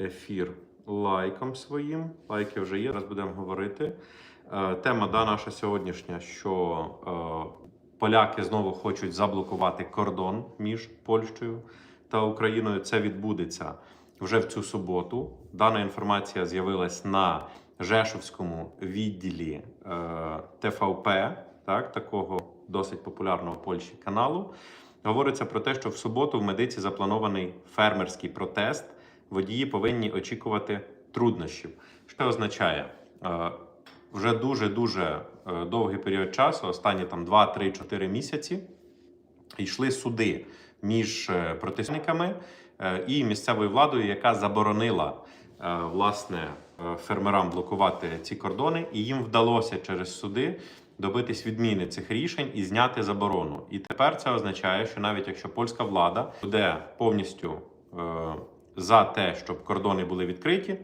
ефір лайком своїм. Лайки вже є, зараз будемо говорити. Е, Тема да, наша сьогоднішня, що е, поляки знову хочуть заблокувати кордон між Польщею та Україною. Це відбудеться вже в цю суботу. Дана інформація з'явилась на Жешовському відділі е, ТВП, так, такого досить популярного в Польщі каналу. Говориться про те, що в суботу в медиці запланований фермерський протест. Водії повинні очікувати труднощів. Що означає? Е, Вже дуже дуже довгий період часу, останні там 2, 3, 4 місяці, йшли суди між е, протестниками е, і місцевою владою, яка заборонила е, власне е, фермерам блокувати ці кордони, і їм вдалося через суди добитись відміни цих рішень і зняти заборону. І тепер це означає, що навіть якщо польська влада буде повністю е, за те, щоб кордони були відкриті.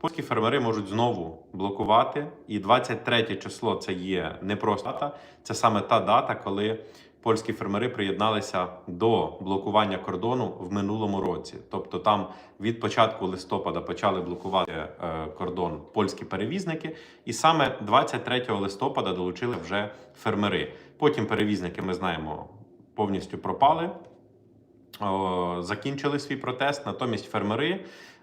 Польські фермери можуть знову блокувати, і 23 число це є не просто дата, це саме та дата, коли польські фермери приєдналися до блокування кордону в минулому році. Тобто, там від початку листопада почали блокувати е, кордон польські перевізники, і саме 23 листопада долучили вже фермери. Потім перевізники, ми знаємо, повністю пропали. Закінчили свій протест. Натомість фермери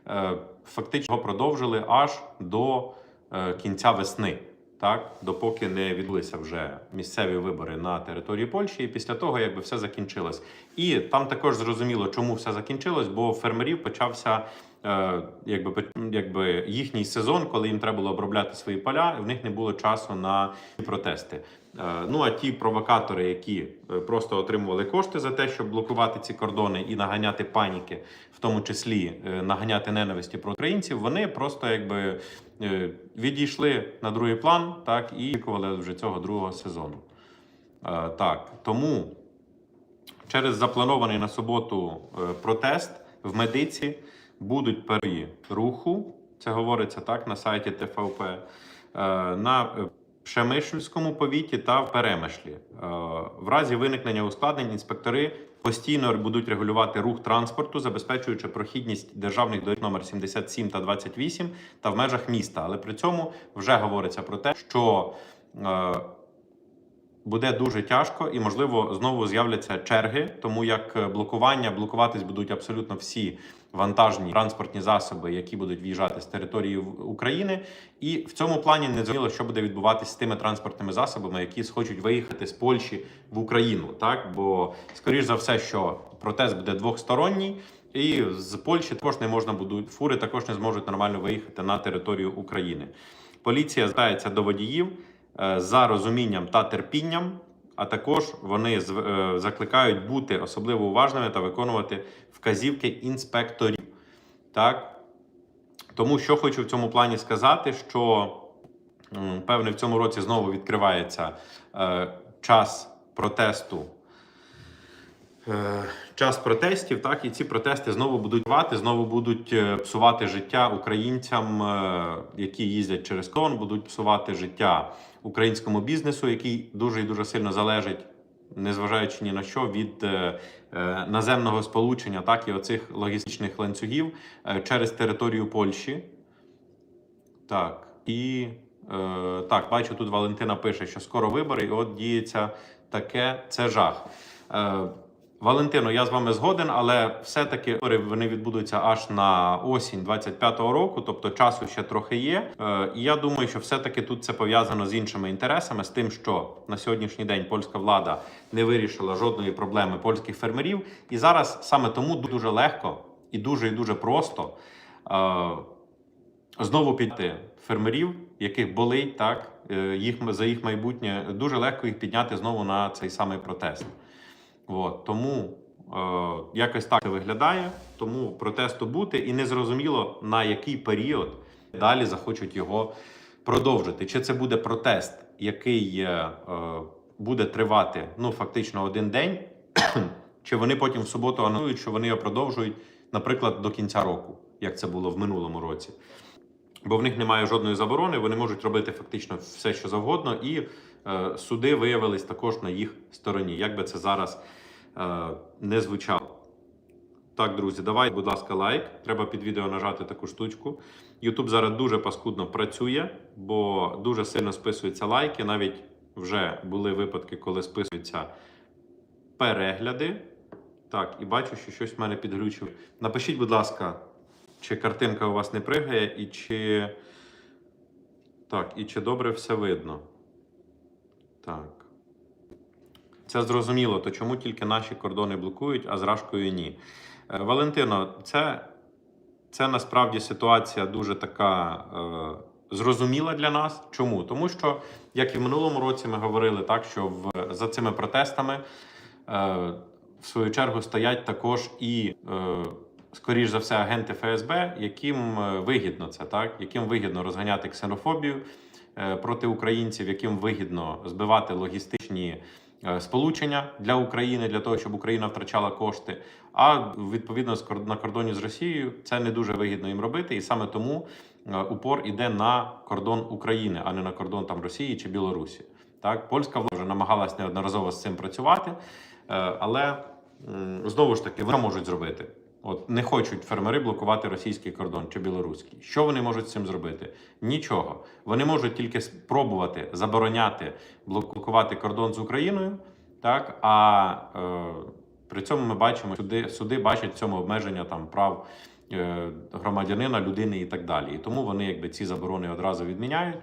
е, фактично продовжили аж до е, кінця весни, так допоки не відбулися вже місцеві вибори на території Польщі, і після того якби все закінчилось. І там також зрозуміло, чому все закінчилось, бо фермерів почався. е, Якби якби їхній сезон, коли їм треба було обробляти свої поля, і в них не було часу на протести. Е, Ну а ті провокатори, які е, просто отримували кошти за те, щоб блокувати ці кордони і наганяти паніки, в тому числі е, наганяти ненависті про українців, вони просто якби відійшли на другий план, так і очікували вже цього другого сезону. Так, тому через запланований на суботу протест в медиці будуть перії руху. Це говориться так на сайті ТВП. е, На Пшемишльському повіті та в Перемишлі. Е, В разі виникнення ускладнень інспектори постійно будуть регулювати рух транспорту, забезпечуючи прохідність державних доріг номер 77 та 28 та в межах міста. Але при цьому вже говориться про те, що е, буде дуже тяжко і, можливо, знову з'являться черги, тому як е, блокування блокуватись будуть абсолютно всі вантажні транспортні засоби, які будуть в'їжджати з території України. І в цьому плані не зрозуміло, що буде відбуватися з тими транспортними засобами, які схочуть виїхати з Польщі в Україну. Так, бо скоріш за все, що протест буде двохсторонній. І з Польщі також не можна будуть фури, також не зможуть нормально виїхати на територію України. Поліція звертається до водіїв за розумінням та терпінням, а також вони е, закликають бути особливо уважними та виконувати вказівки інспекторів. Так? Тому що хочу в цьому плані сказати, що певне в цьому році знову відкривається е, час протесту. Е, Час протестів, так, і ці протести знову будуть тривати, знову будуть е, псувати життя українцям, е, які їздять через кордон, будуть псувати життя українському бізнесу, який дуже і дуже сильно залежить, незважаючи ні на що, від наземного сполучення, так і оцих логістичних ланцюгів через територію Польщі. Так, і е, так, бачу, тут Валентина пише, що скоро вибори, і от діється таке, це жах. Е, Валентино, я з вами згоден, але все-таки вони відбудуться аж на осінь 25-го року, тобто часу ще трохи є. Е, і я думаю, що все-таки тут це пов'язано з іншими інтересами, з тим, що на сьогоднішній день польська влада не вирішила жодної проблеми польських фермерів. І зараз саме тому дуже легко і дуже і дуже просто. Е, знову піти фермерів, яких болить так, е, їх за їх майбутнє, дуже легко їх підняти знову на цей самий протест. От, тому е, якось так це виглядає. Тому протесту бути, і незрозуміло на який період далі захочуть його продовжити. Чи це буде протест, який е, е, буде тривати ну фактично один день, чи вони потім в суботу анонсують, що вони його продовжують, наприклад, до кінця року, як це було в минулому році. Бо в них немає жодної заборони, вони можуть робити фактично все, що завгодно, і е, суди виявились також на їх стороні, як би це зараз не звучало. Так, друзі, давайте, будь ласка, лайк. Треба під відео нажати таку штучку. YouTube зараз дуже паскудно працює, бо дуже сильно списуються лайки. Навіть вже були випадки, коли списуються перегляди. Так, і бачу, що щось в мене підглючило. Напишіть, будь ласка, чи картинка у вас не пригає, і чи. Так, і чи добре все видно. Так. Це зрозуміло, то чому тільки наші кордони блокують, а з Рашкою ні. Е, Валентино, це, це насправді ситуація дуже така е, зрозуміла для нас. Чому? Тому що, як і в минулому році, ми говорили так, що в, за цими протестами е, в свою чергу стоять також і, е, скоріш за все, агенти ФСБ, яким е, вигідно це, так? яким вигідно розганяти ксенофобію е, проти українців, яким вигідно збивати логістичні сполучення для України, для того, щоб Україна втрачала кошти. А відповідно на кордоні з Росією це не дуже вигідно їм робити, і саме тому е, упор іде на кордон України, а не на кордон там Росії чи Білорусі. Так, польська влада вже намагалась неодноразово з цим працювати, е, але знову ж таки вони можуть зробити. От не хочуть фермери блокувати російський кордон чи білоруський. Що вони можуть з цим зробити? Нічого. Вони можуть тільки спробувати забороняти блокувати кордон з Україною, так а е, при цьому ми бачимо, суди, суди бачать в цьому обмеження там прав е, громадянина, людини і так далі. І тому вони якби ці заборони одразу відміняють.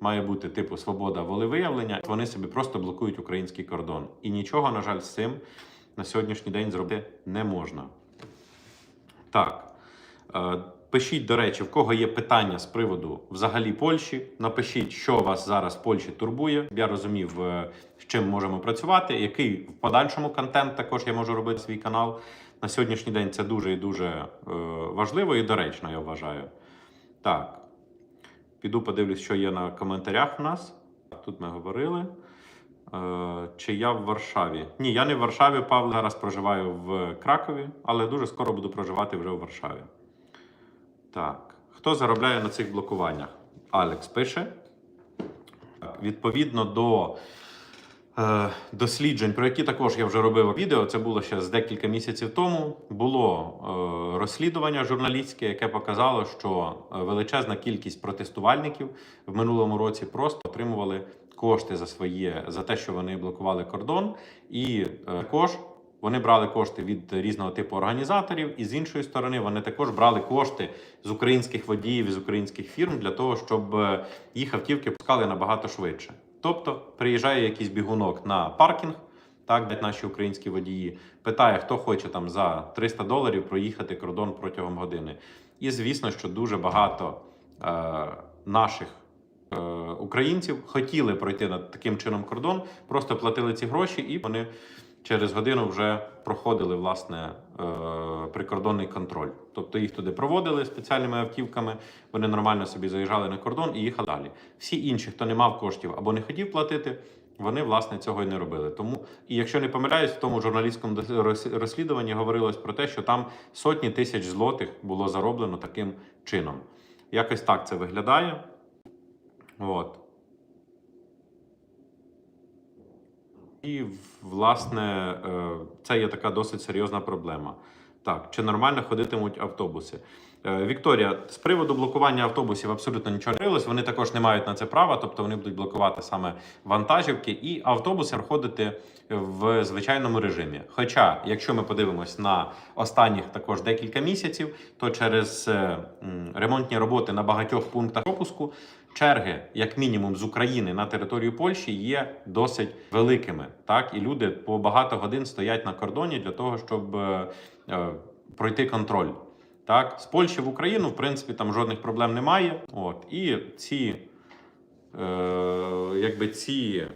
Має бути типу свобода волевиявлення. Вони собі просто блокують український кордон. І нічого, на жаль, з цим на сьогоднішній день зробити не можна. Так. Е, Пишіть, до речі, в кого є питання з приводу взагалі Польщі. Напишіть, що вас зараз в Польщі турбує. Я розумів, е, з чим можемо працювати, який в подальшому контент також я можу робити свій канал. На сьогоднішній день це дуже і дуже е, важливо і доречно, я вважаю. Так. Піду подивлюсь, що є на коментарях у нас. Тут ми говорили. Е, Чи я в Варшаві? Ні, я не в Варшаві, Павло. Зараз проживаю в Кракові, але дуже скоро буду проживати вже в Варшаві. Так. Хто заробляє на цих блокуваннях? Алекс пише. Відповідно до е, досліджень, про які також я вже робив відео, це було ще з декілька місяців тому. Було е, розслідування журналістське, яке показало, що е, величезна кількість протестувальників в минулому році просто отримували кошти за своє за те, що вони блокували кордон, і е, також вони брали кошти від різного типу організаторів, і з іншої сторони вони також брали кошти з українських водіїв з українських фірм для того, щоб е, їх автівки пускали набагато швидше. Тобто приїжджає якийсь бігунок на паркінг, так де наші українські водії питає, хто хоче там за 300 доларів проїхати кордон протягом години. І звісно, що дуже багато е, наших українців хотіли пройти над таким чином кордон, просто платили ці гроші, і вони через годину вже проходили власне е, прикордонний контроль. Тобто їх туди проводили спеціальними автівками, вони нормально собі заїжджали на кордон і їхали далі. Всі інші, хто не мав коштів або не хотів платити, вони власне цього і не робили. Тому, і якщо не помиляюсь, в тому журналістському розслідуванні говорилось про те, що там сотні тисяч злотих було зароблено таким чином. Якось так це виглядає. От. І, власне, е, це є така досить серйозна проблема. Так, чи нормально ходитимуть автобуси? Е, Вікторія, з приводу блокування автобусів абсолютно нічого не говорилось. Вони також не мають на це права, тобто вони будуть блокувати саме вантажівки і автобуси проходити в звичайному режимі. Хоча, якщо ми подивимось на останніх також декілька місяців, то через е, ремонтні роботи на багатьох пунктах пропуску черги, як мінімум, з України на територію Польщі є досить великими. Так, і люди по багато годин стоять на кордоні для того, щоб е, е, пройти контроль. Так, з Польщі в Україну, в принципі, там жодних проблем немає. От і ці, е, якби ці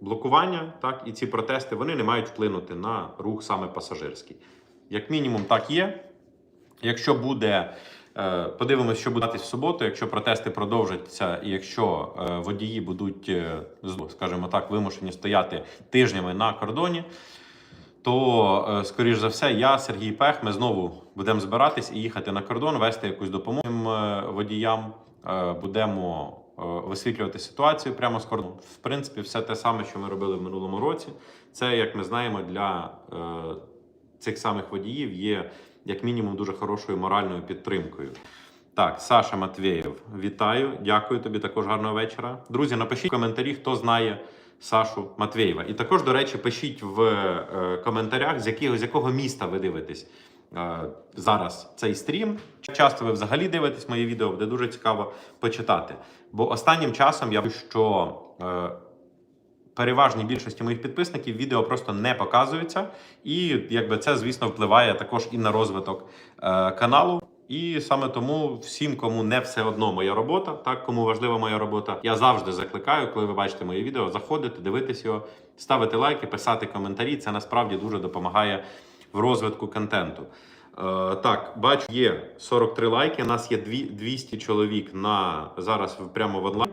блокування, так і ці протести, вони не мають вплинути на рух саме пасажирський. Як мінімум, так є. Якщо буде, подивимось, що буде в суботу, якщо протести продовжаться, і якщо е, водії будуть, е, скажімо так, вимушені стояти тижнями на кордоні, то, е, скоріш за все, я, Сергій Пех, ми знову будемо збиратись і їхати на кордон, вести якусь допомогу е, водіям. Е, Будемо е, висвітлювати ситуацію прямо з кордону. В принципі, все те саме, що ми робили в минулому році. Це, як ми знаємо, для е, цих самих водіїв є як мінімум дуже хорошою моральною підтримкою. Так, Саша Матвєєв, вітаю, дякую тобі. Також гарного вечора. Друзі, напишіть в коментарі, хто знає Сашу Матвєєва. І також, до речі, пишіть в е, коментарях, з якого, з якого міста ви дивитесь е, зараз цей стрім. Часто ви взагалі дивитесь мої відео, буде дуже цікаво почитати. Бо останнім часом я бачу, що е, переважній більшості моїх підписників відео просто не показуються, і якби це, звісно, впливає також і на розвиток е, каналу. І саме тому всім, кому не все одно моя робота, так кому важлива моя робота, я завжди закликаю, коли ви бачите моє відео, заходити, дивитись його, ставити лайки, писати коментарі. Це насправді дуже допомагає в розвитку контенту. Е, так, бачу, є 43 лайки. У нас є 200 чоловік на зараз прямо в онлайн.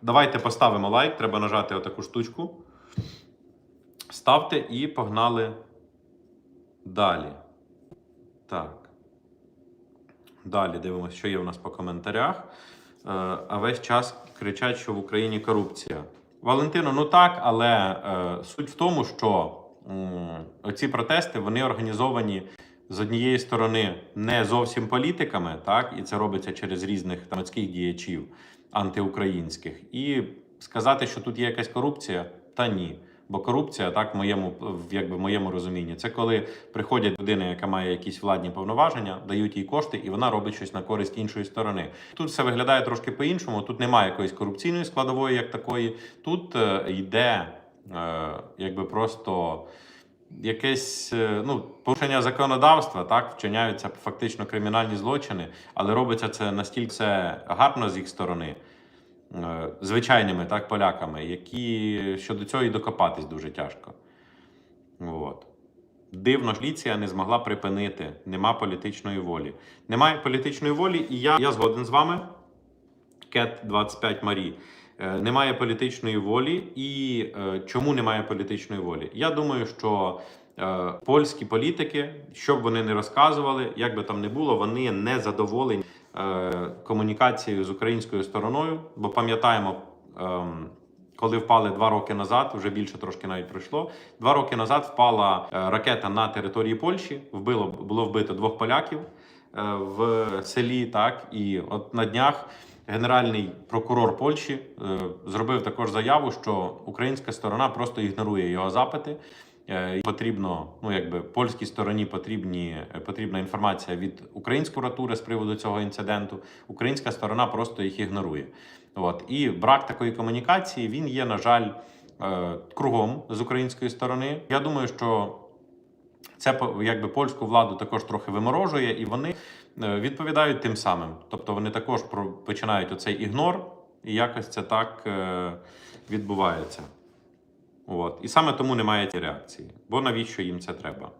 Е, давайте поставимо лайк. Треба нажати отаку штучку. Ставте і погнали далі. Так. Далі дивимося, що є у нас по коментарях. Е, а весь час кричать, що в Україні корупція. Валентино, ну так, але е, суть в тому, що м, оці протести вони організовані з однієї сторони не зовсім політиками, так, і це робиться через різних тамецьких діячів антиукраїнських. І сказати, що тут є якась корупція, та ні. Бо корупція, так в моєму якби в моєму розумінні, це коли приходять людина, яка має якісь владні повноваження, дають їй кошти, і вона робить щось на користь іншої сторони. Тут все виглядає трошки по-іншому. Тут немає якоїсь корупційної складової, як такої. Тут е, йде е, якби просто якесь е, ну, порушення законодавства, так вчиняються фактично кримінальні злочини, але робиться це настільки це гарно з їх сторони е, звичайними так, поляками, які щодо цього і докопатись дуже тяжко. От. Дивно, що поліція не змогла припинити. Нема політичної волі. Немає політичної волі, і я, я згоден з вами. Кет 25 Марі. Е, Немає політичної волі. І е, чому немає політичної волі? Я думаю, що е, польські політики, що б вони не розказували, як би там не було, вони не задоволені комунікацією з українською стороною, бо пам'ятаємо. ем, коли впали два роки назад, вже більше трошки навіть пройшло. Два роки назад впала ракета на території Польщі. Вбило було вбито двох поляків в селі. Так і от на днях генеральний прокурор Польщі е, зробив також заяву, що українська сторона просто ігнорує його запити. Е, Потрібно, ну якби польській стороні потрібні потрібна інформація від української прокуратури з приводу цього інциденту. Українська сторона просто їх ігнорує. От і брак такої комунікації він є, на жаль, е, кругом з української сторони. Я думаю, що це якби польську владу також трохи виморожує, і вони е, відповідають тим самим. Тобто вони також починають оцей ігнор, і якось це так е, відбувається. От. І саме тому немає цієї реакції. Бо навіщо їм це треба?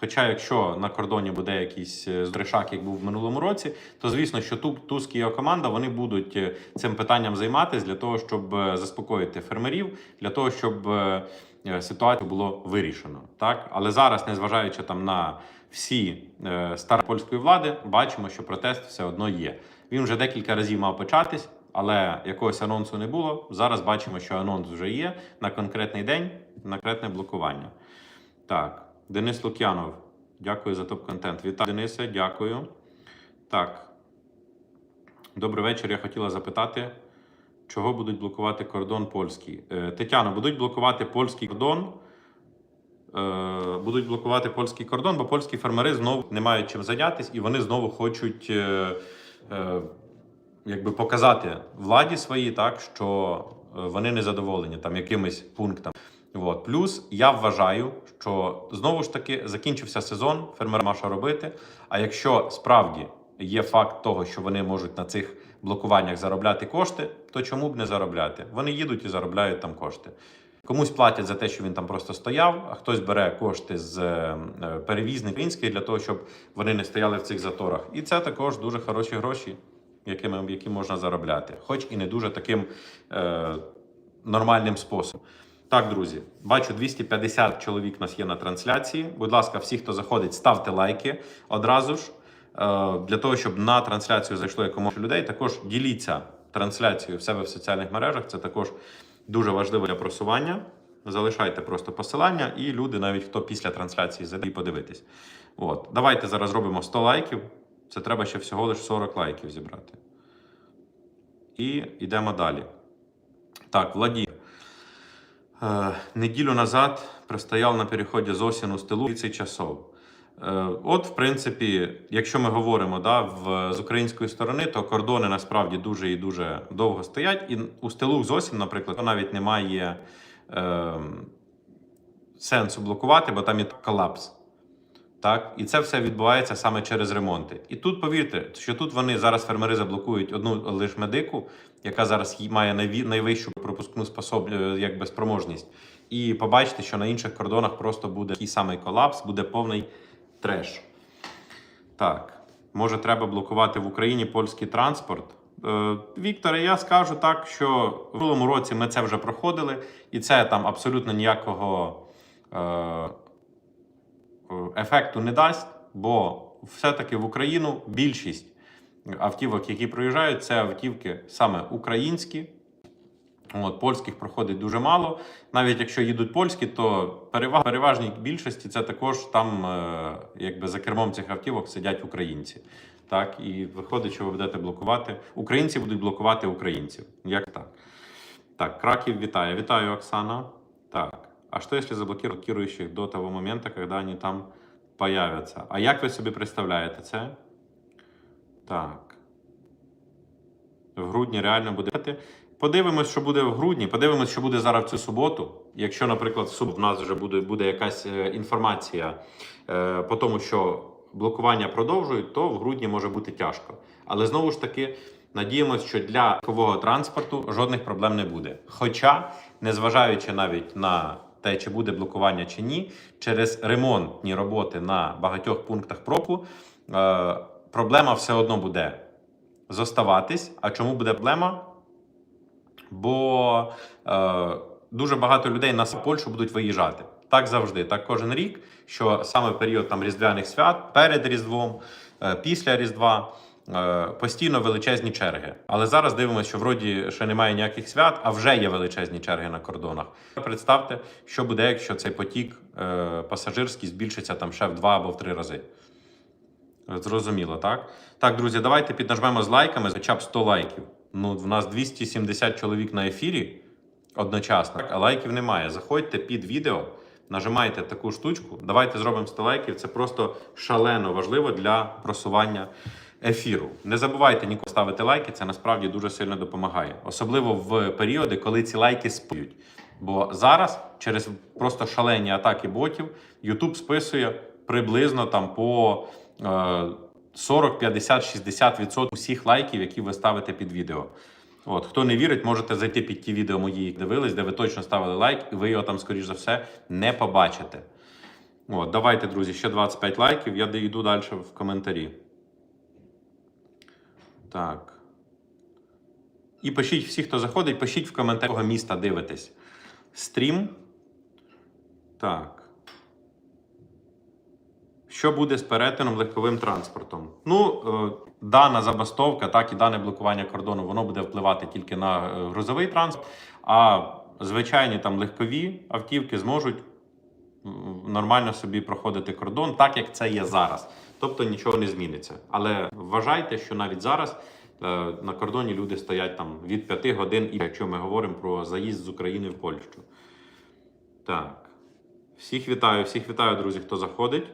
Хоча, якщо на кордоні буде якийсь е, здришак, як був в минулому році, то звісно, що Ту- Туск і його команда вони будуть е, цим питанням займатися для того, щоб е, заспокоїти фермерів, для того, щоб е, е, ситуацію було вирішено. Так, але зараз, незважаючи там на всі е, старі польської влади, бачимо, що протест все одно є. Він вже декілька разів мав початись. Але якогось анонсу не було. Зараз бачимо, що анонс вже є на конкретний день, конкретне блокування. Так, Денис Лук'янов, дякую за топ-контент. Вітаю, Денисе, дякую. Так. Добрий вечір. Я хотіла запитати, чого будуть блокувати кордон польський. Е, Тетяно, будуть блокувати польський кордон. Е, будуть блокувати польський кордон, бо польські фермери знову не мають чим зайнятися, і вони знову хочуть е, е, якби показати владі своїй, так що вони не задоволені там якимись пунктами. От. Плюс я вважаю, що знову ж таки закінчився сезон, фермер має що робити. А якщо справді є факт того, що вони можуть на цих блокуваннях заробляти кошти, то чому б не заробляти? Вони їдуть і заробляють там кошти. Комусь платять за те, що він там просто стояв, а хтось бере кошти з е, перевізників українських для того, щоб вони не стояли в цих заторах. І це також дуже хороші гроші, якими які можна заробляти, хоч і не дуже таким е, нормальним способом. Так, друзі, бачу 250 чоловік у нас є на трансляції. Будь ласка, всі, хто заходить, ставте лайки одразу ж. Е, Для того, щоб на трансляцію зайшло якомога людей, також діліться трансляцією в себе в соціальних мережах. Це також дуже важливо для просування. Залишайте просто посилання, і люди, навіть хто після трансляції зайде, подивитись. От. Давайте зараз робимо 100 лайків. Це треба ще всього лише 40 лайків зібрати. І йдемо далі. Так, Владимир. Е, неділю назад простояв на переході з осені з тилу 30 часов. Е, От, в принципі, якщо ми говоримо да, в, з української сторони, то кордони насправді дуже і дуже довго стоять. І у стилу з осінь, наприклад, навіть немає е, сенсу блокувати, бо там є колапс. Так, і це все відбувається саме через ремонти. І тут повірте, що тут вони зараз фермери заблокують одну лише медику, яка зараз має найвищу пропускну способ, е, якби спроможність. І побачите, що на інших кордонах просто буде такий самий колапс, буде повний треш. Так, може, треба блокувати в Україні польський транспорт. Е, Вікторе, я скажу так, що в минулому році ми це вже проходили, і це там абсолютно ніякого. Е, ефекту не дасть, бо все-таки в Україну більшість автівок, які проїжджають, це автівки саме українські. От, польських проходить дуже мало. Навіть якщо їдуть польські, то переваг, переважній більшості це також там, е, якби за кермом цих автівок сидять українці. Так, і виходить, що ви будете блокувати. Українці будуть блокувати українців. Як так? Так, Краків вітає. Вітаю, Оксана. Так. А что если заблокировать блокирующих до того момента, когда они там появятся? А як ви собі представляєте це? Так. В грудні реально буде. Подивимось, що буде в грудні. Подивимось, що буде зараз в цю суботу. Якщо, наприклад, в суботу в нас вже буде, буде якась е, інформація е, по тому, що блокування продовжують, то в грудні може бути тяжко. Але знову ж таки, надіємося, що для легкового транспорту жодних проблем не буде. Хоча, незважаючи навіть на те, чи буде блокування чи ні, через ремонтні роботи на багатьох пунктах пропу е, проблема все одно буде зоставатись. А чому буде проблема? Бо е, дуже багато людей на Польщу будуть виїжджати. Так завжди, так кожен рік, що саме період там різдвяних свят, перед Різдвом, е, після Різдва. е, Постійно величезні черги. Але зараз дивимося, що вроді ще немає ніяких свят, а вже є величезні черги на кордонах. Представте, що буде, якщо цей потік е, пасажирський збільшиться там ще в два або в три рази. Зрозуміло, так? Так, друзі, давайте піднажмемо з лайками, хоча б 100 лайків. Ну, в нас 270 чоловік на ефірі одночасно, а лайків немає. Заходьте під відео, нажимайте таку штучку. Давайте зробимо 100 лайків. Це просто шалено важливо для просування ефіру. Не забувайте ніколи ставити лайки, це насправді дуже сильно допомагає. Особливо в періоди, коли ці лайки спають. Бо зараз через просто шалені атаки ботів YouTube списує приблизно там по е, 40, 50, 60% усіх лайків, які ви ставите під відео. От, хто не вірить, можете зайти під ті відео мої, дивились, де ви точно ставили лайк, і ви його там, скоріш за все, не побачите. От, давайте, друзі, ще 25 лайків. Я йду далі в коментарі. Так. І пишіть всі, хто заходить, пишіть в коментарях, якого міста дивитесь. Стрім. Так. Що буде з перетином легковим транспортом? Ну, е, дана забастовка, так і дане блокування кордону, воно буде впливати тільки на е, грузовий транспорт, а звичайні там легкові автівки зможуть нормально собі проходити кордон, так як це є зараз. Тобто нічого не зміниться. Але вважайте, що навіть зараз е, на кордоні люди стоять там від 5 годин, і якщо ми говоримо про заїзд з України в Польщу. Так. Всіх вітаю, всіх вітаю, друзі, хто заходить.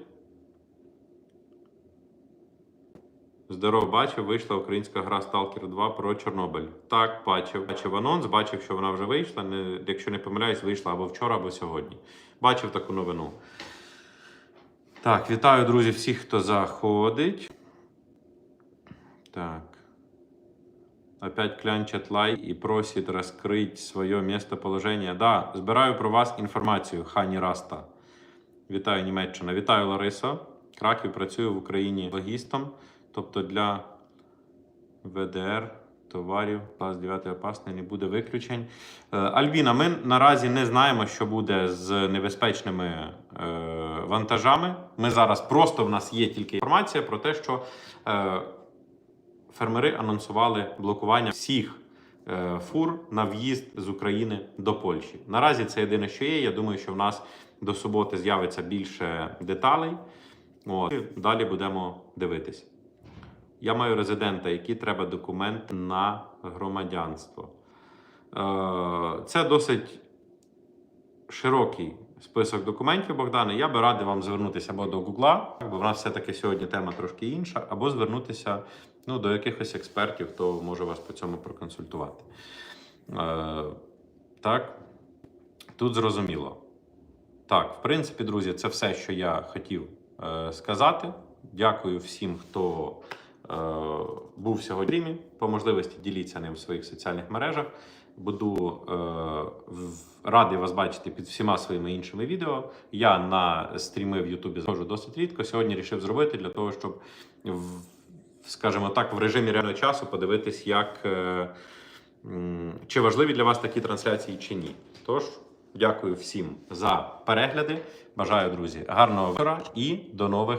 Здорово, бачив, вийшла українська гра Stalker 2 про Чорнобиль. Так, бачив. Бачив анонс, бачив, що вона вже вийшла. Не, якщо не помиляюсь, вийшла або вчора, або сьогодні. Бачив таку новину. Так, вітаю, друзі, всіх, хто заходить. Так. Опять клянчат лайк и просит раскрыть свое местоположение. Да, збираю про вас інформацію, Хані Раста. Вітаю, Німеччина. Вітаю, Лариса. Краків працюю в Україні логістом, тобто для ВДР товарів, клас 9 опасний, не буде виключень. Е, Альбіна, ми наразі не знаємо, що буде з небезпечними е, вантажами. Ми зараз просто в нас є тільки інформація про те, що е, фермери анонсували блокування всіх фур на в'їзд з України до Польщі. Наразі це єдине, що є. Я думаю, що в нас до суботи з'явиться більше деталей. От. І далі будемо дивитись. Я маю резидента, який треба документ на громадянство. Е, Це досить широкий список документів, Богдане. Я би радив вам звернутися або до Гугла, бо в нас все-таки сьогодні тема трошки інша, або звернутися ну, до якихось експертів, хто може вас по цьому проконсультувати. Е, так, тут зрозуміло. Так, в принципі, друзі, це все, що я хотів е, сказати. Дякую всім, хто був сьогодні. По можливості діліться ним в своїх соціальних мережах. Буду е, радий вас бачити під всіма своїми іншими відео. Я на стріми в Ютубі заходжу досить рідко. Сьогодні рішив зробити для того, щоб в, скажімо так, в режимі реального часу подивитись, як е, чи важливі для вас такі трансляції чи ні. Тож, дякую всім за перегляди. Бажаю, друзі, гарного вечора і до нових